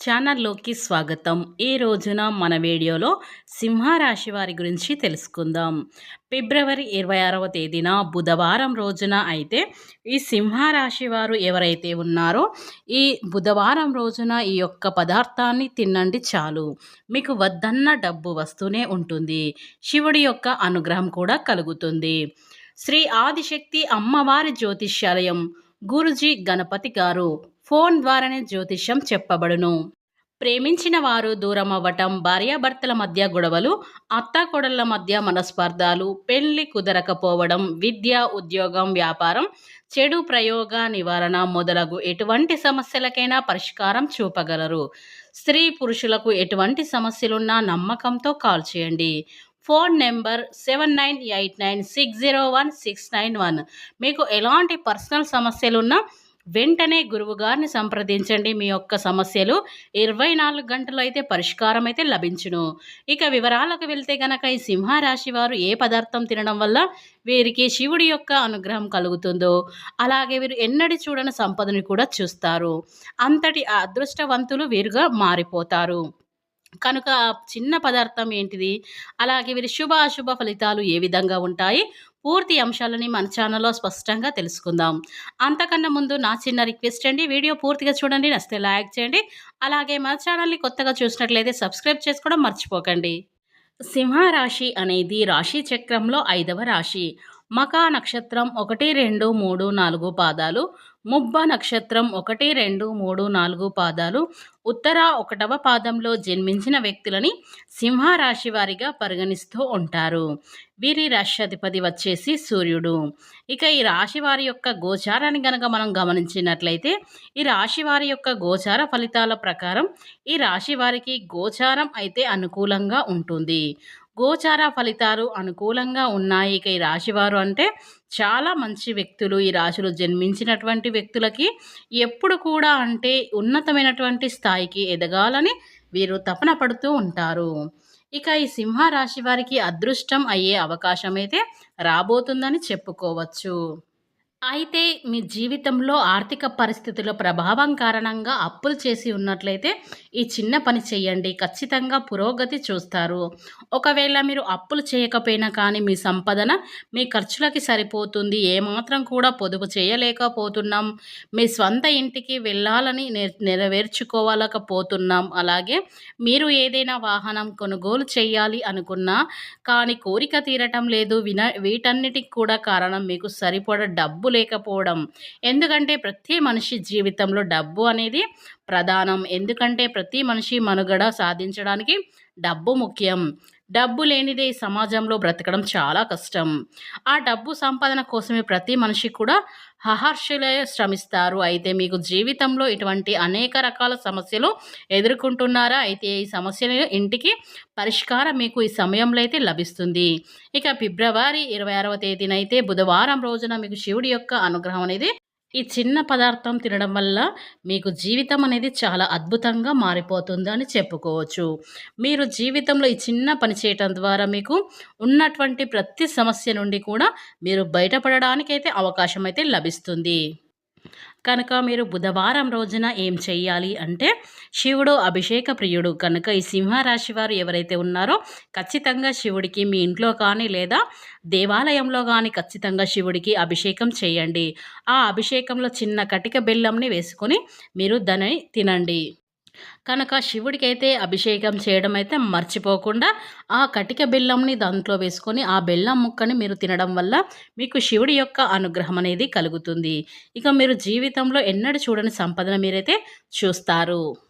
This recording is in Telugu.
ఛానల్లోకి స్వాగతం. ఈ రోజున మన వీడియోలో సింహరాశి వారి గురించి తెలుసుకుందాం. ఫిబ్రవరి ఇరవై ఆరవ తేదీన బుధవారం రోజున అయితే ఈ సింహరాశి వారు ఎవరైతే ఉన్నారో ఈ బుధవారం రోజున ఈ యొక్క పదార్థాన్ని తినండి చాలు. మీకు వద్దన్న డబ్బు వస్తూనే ఉంటుంది. శివుడి యొక్క అనుగ్రహం కూడా కలుగుతుంది. శ్రీ ఆదిశక్తి అమ్మవారి జ్యోతిష్యాలయం గురుజీ గణపతి గారు ఫోన్ ద్వారానే జ్యోతిష్యం చెప్పబడును. ప్రేమించిన వారు దూరం అవ్వటం భార్యాభర్తల మధ్య గొడవలు అత్తాకోడళ్ళ మధ్య మనస్పర్ధాలు పెళ్ళి కుదరకపోవడం విద్య ఉద్యోగం వ్యాపారం చెడు ప్రయోగ నివారణ మొదలగు ఎటువంటి సమస్యలకైనా పరిష్కారం చూపగలరు. స్త్రీ పురుషులకు ఎటువంటి సమస్యలున్నా నమ్మకంతో కాల్ చేయండి. Phone number seven nine eight nine six zero one six nine one. మీకు ఎలాంటి పర్సనల్ సమస్యలున్నా వెంటనే గురువుగారిని సంప్రదించండి. మీ యొక్క సమస్యలు ఇరవై నాలుగు గంటలు అయితే పరిష్కారం అయితే లభించును. ఇక వివరాలకు వెళ్తే గనక ఈ సింహరాశి వారు ఏ పదార్థం తినడం వల్ల వీరికి శివుడి యొక్క అనుగ్రహం కలుగుతుందో అలాగే వీరు ఎన్నడి చూడని సంపదని కూడా చూస్తారు. అంతటి అదృష్టవంతులు వీరుగా మారిపోతారు. కనుక చిన్న పదార్థం ఏంటిది? అలాగే వీరి శుభ అశుభ ఫలితాలు ఏ విధంగా ఉంటాయి? పూర్తి అంశాలని మన ఛానల్లో స్పష్టంగా తెలుసుకుందాం. అంతకన్నా ముందు నా చిన్న రిక్వెస్ట్ అండి. వీడియో పూర్తిగా చూడండి. నస్తే లైక్ చేయండి. అలాగే మన ఛానల్ని కొత్తగా చూసినట్లయితే సబ్స్క్రైబ్ చేసుకోవడం మర్చిపోకండి. సింహరాశి అనేది రాశి చక్రంలో ఐదవ రాశి. మకా నక్షత్రం ఒకటి రెండు మూడు నాలుగు పాదాలు. ముబ్బ నక్షత్రం ఒకటి రెండు మూడు నాలుగు పాదాలు. ఉత్తర ఒకటవ పాదంలో జన్మించిన వ్యక్తులని సింహరాశి వారిగా పరిగణిస్తూ ఉంటారు. వీరి రాష్ట్రాధిపతి వచ్చేసి సూర్యుడు. ఇక ఈ రాశి వారి యొక్క గోచారాన్ని గనక మనం గమనించినట్లయితే ఈ రాశి వారి యొక్క గోచార ఫలితాల ప్రకారం ఈ రాశి వారికి గోచారం అయితే అనుకూలంగా ఉంటుంది. గోచార ఫలితాలు అనుకూలంగా ఉన్నాయి ఇక ఈ రాశివారు అంటే చాలా మంచి వ్యక్తులు ఈ రాశిలో జన్మించినటువంటి వ్యక్తులకి ఎప్పుడు కూడా అంటే ఉన్నతమైనటువంటి స్థాయికి ఎదగాలని వీరు తపన పడుతూ ఉంటారు. ఇక ఈ సింహరాశి వారికి అదృష్టం అయ్యే అవకాశం అయితే రాబోతుందని చెప్పుకోవచ్చు. అయితే మీ జీవితంలో ఆర్థిక పరిస్థితుల ప్రభావం కారణంగా అప్పులు చేసి ఉన్నట్లయితే ఈ చిన్న పని చేయండి. ఖచ్చితంగా పురోగతి చూస్తారు. ఒకవేళ మీరు అప్పులు చేయకపోయినా కానీ మీ సంపదన మీ ఖర్చులకి సరిపోతుంది. ఏమాత్రం కూడా పొదుపు చేయలేకపోతున్నాం. మీ స్వంత ఇంటికి వెళ్ళాలని నెరవేర్చుకోవాలకపోతున్నాం. అలాగే మీరు ఏదైనా వాహనం కొనుగోలు చేయాలి అనుకున్నా కానీ కోరిక తీరటం లేదు. విన వీటన్నిటికి కూడా కారణం మీకు సరిపడ డబ్బు లేకపోవడం. ఎందుకంటే ప్రతి మనిషి జీవితంలో డబ్బు అనేది ప్రధానం. ఎందుకంటే ప్రతి మనిషి మనుగడ సాధించడానికి డబ్బు ముఖ్యం. డబ్బు లేనిదే ఈ సమాజంలో బ్రతకడం చాలా కష్టం. ఆ డబ్బు సంపాదన కోసమే ప్రతి మనిషి కూడా హహర్షులే శ్రమిస్తారు. అయితే మీకు జీవితంలో ఇటువంటి అనేక రకాల సమస్యలు ఎదుర్కొంటున్నారా? అయితే ఈ సమస్యలు ఇంటికి పరిష్కారం మీకు ఈ సమయంలో అయితే లభిస్తుంది. ఇక ఫిబ్రవరి ఇరవై ఆరవ తేదీనైతే బుధవారం రోజున మీకు శివుడి యొక్క అనుగ్రహం అనేది ఈ చిన్న పదార్థం తినడం వల్ల మీకు జీవితం అనేది చాలా అద్భుతంగా మారిపోతుంది అని చెప్పుకోవచ్చు. మీరు జీవితంలో ఈ చిన్న పని చేయటం ద్వారా మీకు ఉన్నటువంటి ప్రతి సమస్య నుండి కూడా మీరు బయటపడడానికైతే అవకాశం అయితే లభిస్తుంది. కనుక మీరు బుధవారం రోజున ఏం చేయాలి అంటే శివుడు అభిషేక ప్రియుడు. కనుక ఈ సింహరాశి వారు ఎవరైతే ఉన్నారో ఖచ్చితంగా శివుడికి మీ ఇంట్లో కానీ లేదా దేవాలయంలో కానీ ఖచ్చితంగా శివుడికి అభిషేకం చేయండి. ఆ అభిషేకంలో చిన్న కటిక బెల్లంని వేసుకొని మీరు దాన్ని తినండి. కనుక శివుడికైతే అభిషేకం చేయడం అయితే మర్చిపోకుండా ఆ కటిక బెల్లంని దాంట్లో వేసుకొని ఆ బెల్లం ముక్కని మీరు తినడం వల్ల మీకు శివుడి యొక్క అనుగ్రహం అనేది కలుగుతుంది. ఇక మీరు జీవితంలో ఎన్నడూ చూడని సంపదన మీరైతే చూస్తారు.